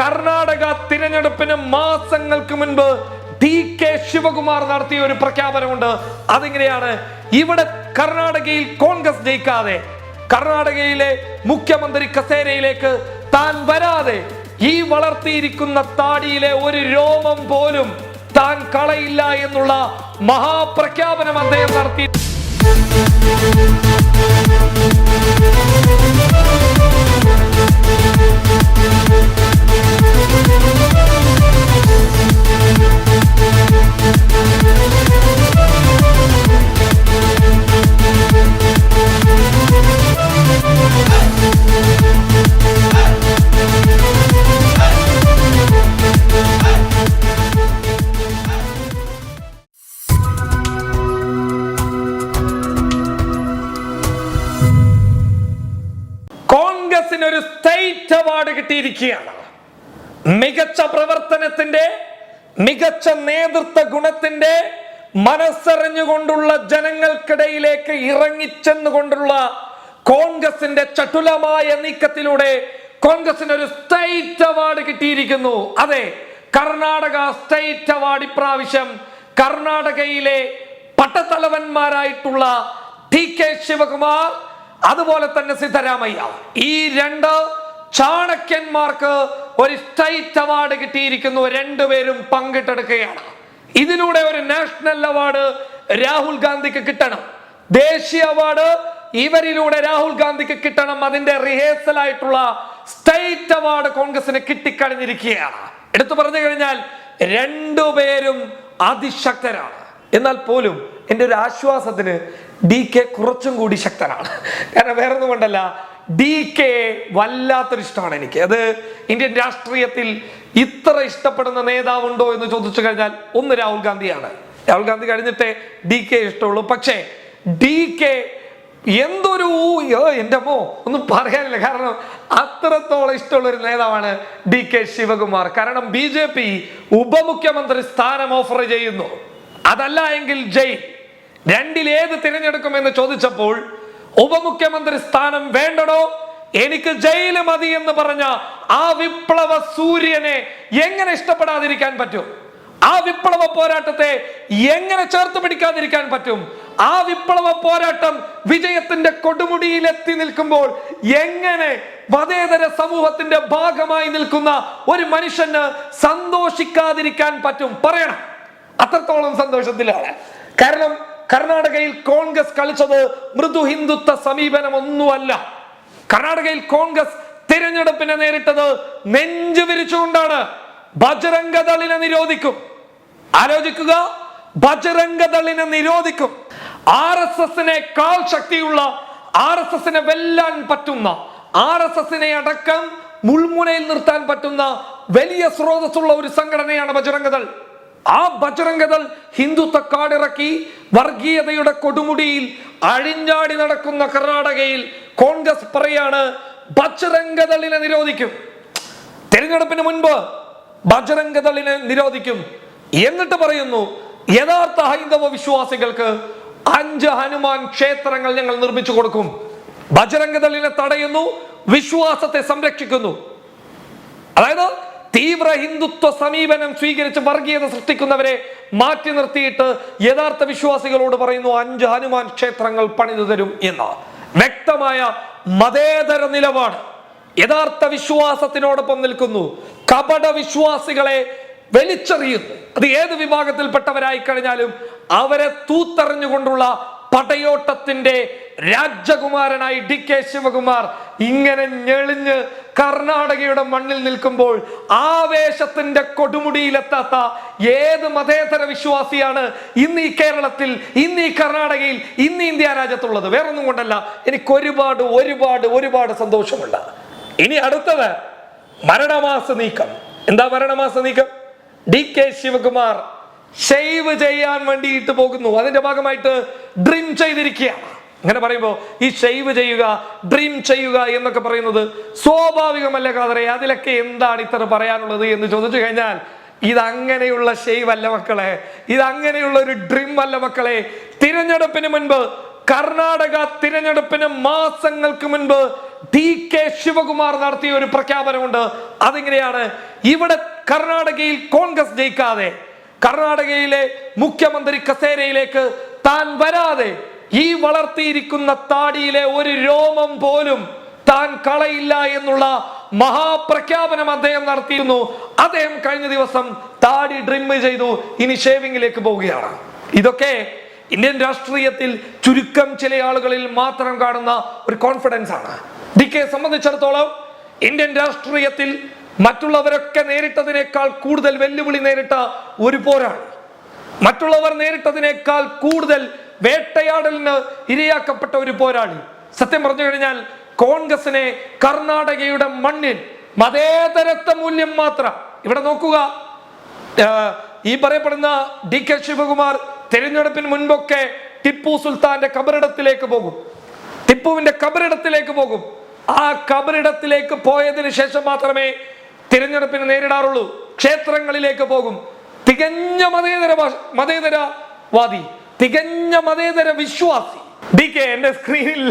കർണാടക തിരഞ്ഞെടുപ്പിന് മാസങ്ങൾക്ക് മുൻപ് ടി കെ ശിവകുമാർ നടത്തിയ ഒരു പ്രഖ്യാപനമുണ്ട്. അതിങ്ങനെയാണ് ഇവിടെ കർണാടകയിൽ കോൺഗ്രസ് ജയിക്കാതെ കർണാടകയിലെ മുഖ്യമന്ത്രി കസേരയിലേക്ക് താൻ വരാതെ ഈ വളർത്തിയിരിക്കുന്ന താടിയിലെ ഒരു രോമം പോലും താൻ കളയില്ല എന്നുള്ള മഹാപ്രഖ്യാപനം അദ്ദേഹം നടത്തി. കോൺഗ്രസിന് ഒരു സ്റ്റേറ്റ് അവാർഡ് കിട്ടിയിരിക്കുകയാണ്. മികച്ച പ്രവർത്തനത്തിന്റെ മികച്ച നേതൃത്വ ഗുണത്തിന്റെ മനസ്സറിഞ്ഞുകൊണ്ടുള്ള ജനങ്ങൾക്കിടയിലേക്ക് ഇറങ്ങിച്ചെന്നുകൊണ്ടുള്ള കോൺഗ്രസിന്റെ ചട്ടുലമായ നീക്കത്തിലൂടെ കോൺഗ്രസിന് ഒരു സ്റ്റേറ്റ് അവാർഡ് കിട്ടിയിരിക്കുന്നു. അതെ കർണാടക സ്റ്റേറ്റ് അവാർഡ് ഇപ്രാവശ്യം കർണാടകയിലെ പട്ടത്തലവന്മാരായിട്ടുള്ള ടി കെ ശിവകുമാർ അതുപോലെ തന്നെ സിദ്ധരാമയ്യ. ഈ രണ്ട് ചാണക്യന്മാർക്ക് ഒരു സ്റ്റേറ്റ് അവാർഡ് കിട്ടിയിരിക്കുന്നു. രണ്ടുപേരും പങ്കിട്ടെടുക്കുകയാണ്. ഇതിലൂടെ ഒരു നാഷണൽ അവാർഡ് രാഹുൽ ഗാന്ധിക്ക് കിട്ടണം. ദേശീയ അവാർഡ് ഇവരിലൂടെ രാഹുൽ ഗാന്ധിക്ക് കിട്ടണം. അതിന്റെ റിഹേഴ്സൽ ആയിട്ടുള്ള സ്റ്റേറ്റ് അവാർഡ് കോൺഗ്രസിന് കിട്ടിക്കഴിഞ്ഞിരിക്കുകയാണ്. എടുത്തു പറഞ്ഞു കഴിഞ്ഞാൽ രണ്ടുപേരും അതിശക്തരാണ്. എന്നാൽ പോലും എന്റെ ഒരു ആശ്വാസത്തിന് ഡി കെ കുറച്ചും കൂടി ശക്തനാണ്. കാരണം വേറെ ഒന്നും കൊണ്ടല്ല ഡി കെ വല്ലാത്തൊരു ഇഷ്ടമാണ് എനിക്ക്. അത് ഇന്ത്യൻ രാഷ്ട്രീയത്തിൽ ഇത്ര ഇഷ്ടപ്പെടുന്ന നേതാവുണ്ടോ എന്ന് ചോദിച്ചു കഴിഞ്ഞാൽ ഒന്ന് രാഹുൽ ഗാന്ധിയാണ്. രാഹുൽ ഗാന്ധി കഴിഞ്ഞിട്ടേ ഡി കെ ഇഷ്ടമുള്ളൂ. പക്ഷേ ഡി കെ എന്തൊരു എന്റെ അമ്മോ ഒന്നും പറയാനില്ല. കാരണം അത്രത്തോളം ഇഷ്ടമുള്ള ഒരു നേതാവാണ് ഡി കെ ശിവകുമാർ. കാരണം ബി ജെ പി ഉപമുഖ്യമന്ത്രി സ്ഥാനം ഓഫർ ചെയ്യുന്നു. അതല്ല എങ്കിൽ ജയ് രണ്ടിൽ ഏത് തിരഞ്ഞെടുക്കുമെന്ന് ചോദിച്ചപ്പോൾ ഉപമുഖ്യമന്ത്രി സ്ഥാനം വേണ്ടടോ? എനിക്ക് ജയിൽ മതി എന്ന് പറഞ്ഞ ആ വിപ്ലവ സൂര്യനെ എങ്ങനെ ഇഷ്ടപ്പെടാതിരിക്കാൻ പറ്റും? ആ വിപ്ലവ പോരാട്ടത്തെ എങ്ങനെ ചേർത്ത് പിടിക്കാതിരിക്കാൻ പറ്റും? ആ വിപ്ലവ പോരാട്ടം വിജയത്തിന്റെ കൊടുമുടിയിൽ എത്തി നിൽക്കുമ്പോൾ എങ്ങനെ മതേതര സമൂഹത്തിന്റെ ഭാഗമായി നിൽക്കുന്ന ഒരു മനുഷ്യന് സന്തോഷിക്കാതിരിക്കാൻ പറ്റും? പറയണം. അത്രത്തോളം സന്തോഷത്തിലാണ്. കാരണം കർണാടകയിൽ കോൺഗ്രസ് കളിച്ചത് മൃദു ഹിന്ദുത്വ സമീപനം ഒന്നുമല്ല കർണാടകയിൽ കോൺഗ്രസ് തിരഞ്ഞെടുപ്പിനെ നേരിട്ടത് നെഞ്ചു വിരിച്ചുകൊണ്ടാണ്. ബജരംഗദളിനെ നിരോധിക്കും. ആലോചിക്കുക ബജരംഗദളിനെ നിരോധിക്കും. ആർ എസ് എസിനെ കാൽ ശക്തിയുള്ള ആർ എസ് എസിനെ വെല്ലാൻ പറ്റുന്ന ആർ എസ് എസിനെ അടക്കം മുൾമുനയിൽ നിർത്താൻ പറ്റുന്ന വലിയ സ്രോതസ്സുള്ള ഒരു സംഘടനയാണ് ബജരംഗദൾ. ആ ബജരംഗദൾ ഹിന്ദുത്വ കാടിറക്കി വർഗീയതയുടെ കൊടുമുടിയിൽ അഴിഞ്ഞാടി നടക്കുന്ന കർണാടകയിൽ കോൺഗ്രസ് പറയാണ് ഭജരംഗതളിനെ നിരോധിക്കും. തെരഞ്ഞെടുപ്പിന് മുൻപ് ഭജരംഗതളിനെ നിരോധിക്കും എന്നിട്ട് പറയുന്നു യഥാർത്ഥ ഹൈന്ദവ വിശ്വാസികൾക്ക് അഞ്ച് ഹനുമാൻ ക്ഷേത്രങ്ങൾ ഞങ്ങൾ നിർമ്മിച്ചു കൊടുക്കും. ബജരംഗദളിനെ തടയുന്നു വിശ്വാസത്തെ സംരക്ഷിക്കുന്നു. അതായത് തീവ്ര ഹിന്ദുത്വ സമീപനം സ്വീകരിച്ച് വർഗീയത സൃഷ്ടിക്കുന്നവരെ മാറ്റി നിർത്തിയിട്ട് യഥാർത്ഥ വിശ്വാസികളോട് പറയുന്നു അഞ്ച് ഹനുമാൻ ക്ഷേത്രങ്ങൾ പണിതു തരും എന്ന്. വ്യക്തമായ മതേതര നിലപാട്. യഥാർത്ഥ വിശ്വാസത്തിനോടൊപ്പം നിൽക്കുന്നു. കപട വിശ്വാസികളെ വലിച്ചെറിയുന്നു. അത് ഏത് വിഭാഗത്തിൽപ്പെട്ടവരായി കഴിഞ്ഞാലും അവരെ തൂത്തറിഞ്ഞുകൊണ്ടുള്ള പടയോട്ടത്തിന്റെ രാജകുമാരനായി ഡി കെ ശിവകുമാർ ഇങ്ങനെ ഞെളിഞ്ഞ് കർണാടകയുടെ മണ്ണിൽ നിൽക്കുമ്പോൾ ആവേശത്തിന്റെ കൊടുമുടിയിലെത്താത്ത ഏത് മതേതര വിശ്വാസിയാണ് ഇന്ന് ഈ കേരളത്തിൽ ഇന്ന് ഈ കർണാടകയിൽ ഇന്ന് ഇന്ത്യ രാജ്യത്തുള്ളത്? വേറൊന്നും കൊണ്ടല്ല. എനിക്ക് ഒരുപാട് ഒരുപാട് ഒരുപാട് സന്തോഷമുണ്ട്. ഇനി അടുത്തത് മരണമാസ നീക്കം. എന്താ മരണമാസ നീക്കം? ഡി കെ ശിവകുമാർ ഷെയ്വ് ചെയ്യാൻ വേണ്ടിയിട്ട് പോകുന്നു. അതിന്റെ ഭാഗമായിട്ട് ഡ്രിം ചെയ്തിരിക്കുകയാണ്. അങ്ങനെ പറയുമ്പോൾ ഈ ഷെയ്വ് ചെയ്യുക ഡ്രീം ചെയ്യുക എന്നൊക്കെ പറയുന്നത് സ്വാഭാവികമല്ല കാതറെ അതിലൊക്കെ എന്താണ് ഇത്ര പറയാനുള്ളത് എന്ന് ചോദിച്ചു കഴിഞ്ഞാൽ ഇതങ്ങനെയുള്ള ഷെയ്വ് അല്ല മക്കളെ. ഇതങ്ങനെയുള്ള ഒരു ഡ്രീം അല്ല മക്കളെ. തിരഞ്ഞെടുപ്പിന് മുൻപ് കർണാടക തിരഞ്ഞെടുപ്പിന് മാസങ്ങൾക്ക് മുൻപ് ടി കെ ശിവകുമാർ നടത്തിയ ഒരു പ്രഖ്യാപനമുണ്ട്. അതിങ്ങനെയാണ് ഇവിടെ കർണാടകയിൽ കോൺഗ്രസ് ജയിക്കാതെ കർണാടകയിലെ മുഖ്യമന്ത്രി കസേരയിലേക്ക് താൻ വരാതെ ഈ വളർത്തിയിരിക്കുന്ന താടിയിലെ ഒരു രോമം പോലും താൻ കളയില്ല എന്നുള്ള മഹാപ്രഖ്യാപനം അദ്ദേഹം നടത്തിയിരുന്നു. അദ്ദേഹം കഴിഞ്ഞ ദിവസം താടി ഡ്രിം ചെയ്തു. ഇനി ഷേവിംഗിലേക്ക് പോവുകയാണ്. ഇതൊക്കെ ഇന്ത്യൻ രാഷ്ട്രീയത്തിൽ ചുരുക്കം ചില ആളുകളിൽ മാത്രം കാണുന്ന ഒരു കോൺഫിഡൻസ് ആണ്. ഡി കെ സംബന്ധിച്ചിടത്തോളം ഇന്ത്യൻ രാഷ്ട്രീയത്തിൽ മറ്റുള്ളവരൊക്കെ നേരിട്ടതിനേക്കാൾ കൂടുതൽ വെല്ലുവിളി നേരിട്ട ഒരു പോരാളി. മറ്റുള്ളവർ നേരിട്ടതിനേക്കാൾ കൂടുതൽ വേട്ടയാടലിന് ഇരയാക്കപ്പെട്ട ഒരു പോരാളി. സത്യം പറഞ്ഞു കഴിഞ്ഞാൽ കോൺഗ്രസിനെ കർണാടകയുടെ മണ്ണിൽ മതേതരത്വ മൂല്യം മാത്രം. ഇവിടെ നോക്കുക. ഈ പറയപ്പെടുന്ന ഡി കെ ശിവകുമാർ തെരഞ്ഞെടുപ്പിന് മുൻപൊക്കെ ടിപ്പു സുൽത്താന്റെ കബറിടത്തിലേക്ക് പോകും. ടിപ്പുവിന്റെ കബറിടത്തിലേക്ക് പോകും. ആ കബറിടത്തിലേക്ക് പോയതിന് ശേഷം മാത്രമേ തിരഞ്ഞെടുപ്പിന് നേരിടാറുള്ളൂ. ക്ഷേത്രങ്ങളിലേക്ക് പോകും. തികഞ്ഞ മതേതര മതേതര മതേതരവാദി. തികഞ്ഞ മതേതര വിശ്വാസി. ഡി കെ എന്റെ സ്ക്രീനിൽ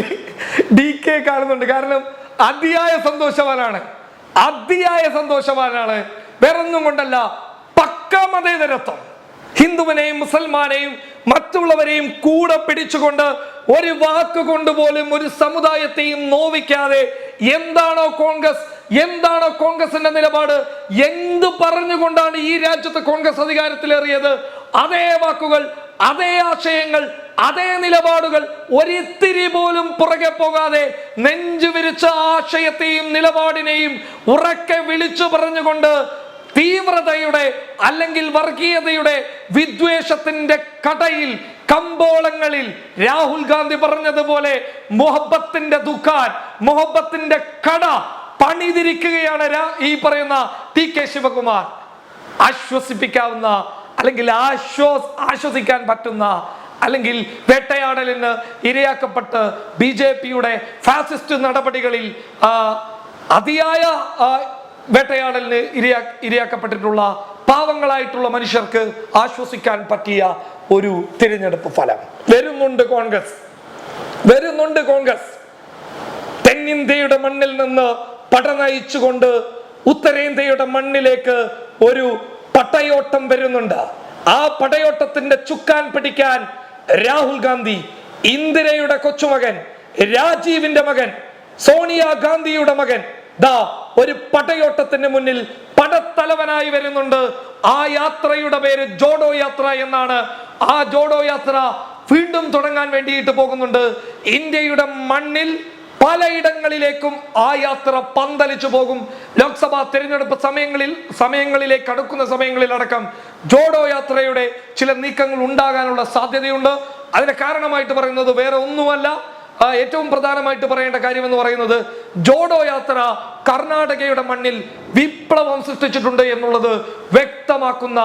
ഡി കെ കാണുന്നുണ്ട്. കാരണം അതിയായ സന്തോഷവാനാണ്. അതിയായ സന്തോഷവാനാണ്. വേറൊന്നും കൊണ്ടല്ല പക്ക മതേതരത്വം. ഹിന്ദുവിനെയും മുസൽമാനെയും മറ്റുള്ളവരെയും കൂടെ പിടിച്ചുകൊണ്ട് ഒരു വാക്ക് കൊണ്ട് പോലും ഒരു സമുദായത്തെയും നോവിക്കാതെ എന്താണോ കോൺഗ്രസ് എന്താണോ കോൺഗ്രസിന്റെ നിലപാട് എന്ത് പറഞ്ഞുകൊണ്ടാണ് ഈ രാജ്യത്ത് കോൺഗ്രസ് അധികാരത്തിലേറിയത്? അതേ വാക്കുകൾ അതേ ആശയങ്ങൾ അതേ നിലപാടുകൾ ഒരിത്തിരി പോലും പുറകെ പോകാതെ നെഞ്ചുവിരിച്ച ആശയത്തെയും നിലപാടിനെയും ഉറക്കെ വിളിച്ചു പറഞ്ഞുകൊണ്ട് തീവ്രതയുടെ അല്ലെങ്കിൽ വർഗീയതയുടെ വിദ്വേഷത്തിന്റെ കടയിൽ കമ്പോളങ്ങളിൽ രാഹുൽ ഗാന്ധി പറഞ്ഞതുപോലെ മൊഹബത്തിന്റെ ദുഃഖാൻ മൊഹബത്തിന്റെ കട പണിതിരിക്കുകയാണ് ഈ പറയുന്ന ടി കെ ശിവകുമാർ. ആശ്വസിപ്പിക്കാവുന്ന അല്ലെങ്കിൽ ആശ്വാസ് ആശ്വസിക്കാൻ പറ്റുന്ന അല്ലെങ്കിൽ വേട്ടയാടലിന് ഇരയാക്കപ്പെട്ട് ബി ജെ പിയുടെ ഫാസിസ്റ്റ് നടപടികളിൽ അതിയായ വേട്ടയാടലിന് ഇരയാ ഇരയാക്കപ്പെട്ടിട്ടുള്ള പാവങ്ങളായിട്ടുള്ള മനുഷ്യർക്ക് ആശ്വസിക്കാൻ പറ്റിയ ഒരു തിരഞ്ഞെടുപ്പ് ഫലം. വരുന്നുണ്ട് കോൺഗ്രസ്. വരുന്നുണ്ട് കോൺഗ്രസ്. തെന്നിന്ത്യയുടെ മണ്ണിൽ നിന്ന് പടനയിച്ചുകൊണ്ട് ഉത്തരേന്ത്യയുടെ മണ്ണിലേക്ക് ഒരു പടയോട്ടം വരുന്നുണ്ട്. ആ പടയോട്ടത്തിന്റെ ചുക്കാൻ പിടിക്കാൻ രാഹുൽ ഗാന്ധി ഇന്ദിരയുടെ കൊച്ചുമകൻ രാജീവിന്റെ മകൻ സോണിയ ഗാന്ധിയുടെ മകൻ. ദാ ഒരു പടയോട്ടത്തിന് മുന്നിൽ പടത്തലവനായി വരുന്നുണ്ട്. ആ യാത്രയുടെ പേര് ജോഡോ യാത്ര എന്നാണ്. ആ ജോഡോ യാത്ര വീണ്ടും തുടങ്ങാൻ വേണ്ടിയിട്ട് പോകുന്നുണ്ട്. ഇന്ത്യയുടെ മണ്ണിൽ പലയിടങ്ങളിലേക്കും ആ യാത്ര പന്തലിച്ചു പോകും. ലോക്സഭാ തിരഞ്ഞെടുപ്പ് സമയങ്ങളിൽ സമയങ്ങളിലേക്ക് അടുക്കുന്ന സമയങ്ങളിൽ അടക്കം ജോഡോ യാത്രയുടെ ചില നീക്കങ്ങൾ ഉണ്ടാകാനുള്ള സാധ്യതയുണ്ട്. അതിന് കാരണമായിട്ട് പറയുന്നത് വേറെ ഒന്നുമല്ല. ഏറ്റവും പ്രധാനമായിട്ട് പറയേണ്ട കാര്യം എന്ന് പറയുന്നത് ജോഡോ യാത്ര കർണാടകയുടെ മണ്ണിൽ വിപ്ലവം സൃഷ്ടിച്ചിട്ടുണ്ട് എന്നുള്ളത് വ്യക്തമാക്കുന്ന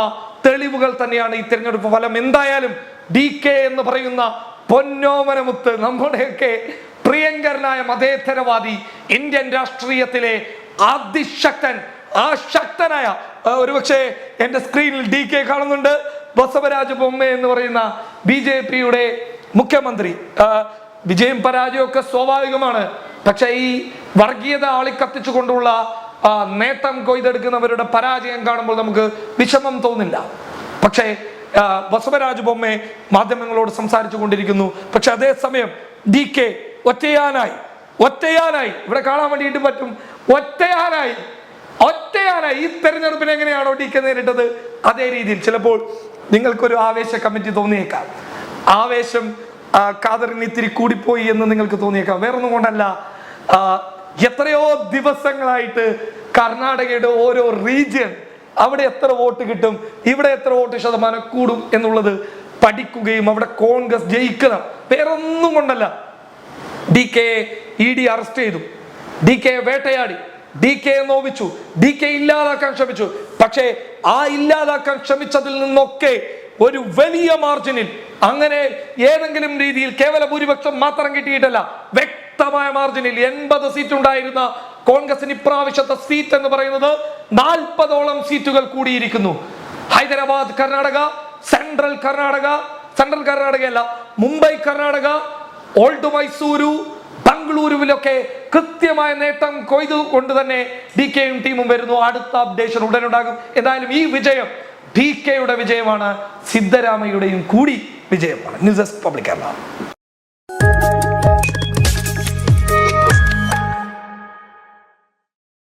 തെളിവുകൾ തന്നെയാണ് ഈ തിരഞ്ഞെടുപ്പ് ഫലം. എന്തായാലും ഡി കെ എന്ന് പറയുന്ന പൊന്നോമനമുത്ത് നമ്മുടെയൊക്കെ പ്രിയങ്കരനായ മതേതരവാദി ഇന്ത്യൻ രാഷ്ട്രീയത്തിലെ അതിശക്തൻ ആ ശക്തനായ പക്ഷേ ഒരുപക്ഷെ എന്റെ സ്ക്രീനിൽ ഡി കെ കാണുന്നുണ്ട്. ബസവരാജ് ബൊമ്മ എന്ന് പറയുന്ന ബി ജെ പിയുടെ മുഖ്യമന്ത്രി. വിജയം പരാജയമൊക്കെ സ്വാഭാവികമാണ്. പക്ഷേ ഈ വർഗീയത ആളിക്കത്തിച്ചു കൊണ്ടുള്ള നേട്ടം കൊയ്തെടുക്കുന്നവരുടെ പരാജയം കാണുമ്പോൾ നമുക്ക് വിഷമം തോന്നില്ല. പക്ഷേ ബസവരാജ് ബൊമ്മെ മാധ്യമങ്ങളോട് സംസാരിച്ചു കൊണ്ടിരിക്കുന്നു പക്ഷെ അതേസമയം ഡി കെ ഒറ്റയാനായി. ഒറ്റയാനായി. ഇവിടെ കാണാൻ വേണ്ടിയിട്ട് പറ്റും. ഒറ്റയാനായി. ഒറ്റയാനായി. ഈ തെരഞ്ഞെടുപ്പിനെ എങ്ങനെയാണോ ഡി കെ നേരിട്ടത്? അതേ രീതിയിൽ. ചിലപ്പോൾ നിങ്ങൾക്കൊരു ആവേശ കമ്മിറ്റി തോന്നിയേക്കാം. ആവേശം കാതറിന് ഇത്തിരി കൂടിപ്പോയി എന്ന് നിങ്ങൾക്ക് തോന്നിയേക്കാം. വേറൊന്നും കൊണ്ടല്ല. എത്രയോ ദിവസങ്ങളായിട്ട് കർണാടകയുടെ ഓരോ റീജിയൻ അവിടെ എത്ര വോട്ട് കിട്ടും ഇവിടെ എത്ര വോട്ട് ശതമാനം കൂടും എന്നുള്ളത് പഠിക്കുകയും അവിടെ കോൺഗ്രസ് ജയിക്കണം. വേറൊന്നും കൊണ്ടല്ല. D K E D arrest ചെയ്തു. ഡി കെ വേട്ടയാടി. ഡി കെ നോവിച്ചു. ഡി കെ ഇല്ലാതാക്കാൻ ശ്രമിച്ചു. പക്ഷേ ആ ഇല്ലാതാക്കാൻ ശ്രമിച്ചതിൽ നിന്നൊക്കെ ഒരു വലിയ മാർജിനിൽ അങ്ങനെ ഏതെങ്കിലും രീതിയിൽ കേവല ഭൂരിപക്ഷം മാത്രം കിട്ടിയിട്ടല്ല വ്യക്തമായ മാർജിനിൽ എൺപത് സീറ്റ് ഉണ്ടായിരുന്ന കോൺഗ്രസിന് ഇപ്രാവശ്യത്തെ സീറ്റ് എന്ന് പറയുന്നത് നാൽപ്പതോളം സീറ്റുകൾ കൂടിയിരിക്കുന്നു. ഹൈദരാബാദ് കർണാടക സെൻട്രൽ കർണാടക സെൻട്രൽ കർണാടകയല്ല മുംബൈ കർണാടക ഓൾഡ് മൈസൂരു ബംഗളൂരുവിലൊക്കെ കൃത്യമായ നേട്ടം കൊയ്തു കൊണ്ട് തന്നെ ഡി കെയും ടീമും വരുന്നു. അടുത്ത അപ്ഡേഷൻ ഉടൻ ഉണ്ടാകും എന്തായാലും ഈ വിജയം ഡി കെയുടെ വിജയമാണ് സിദ്ധരാമയ്യയുടെയും കൂടി വിജയമാണ്. News desk public Kerala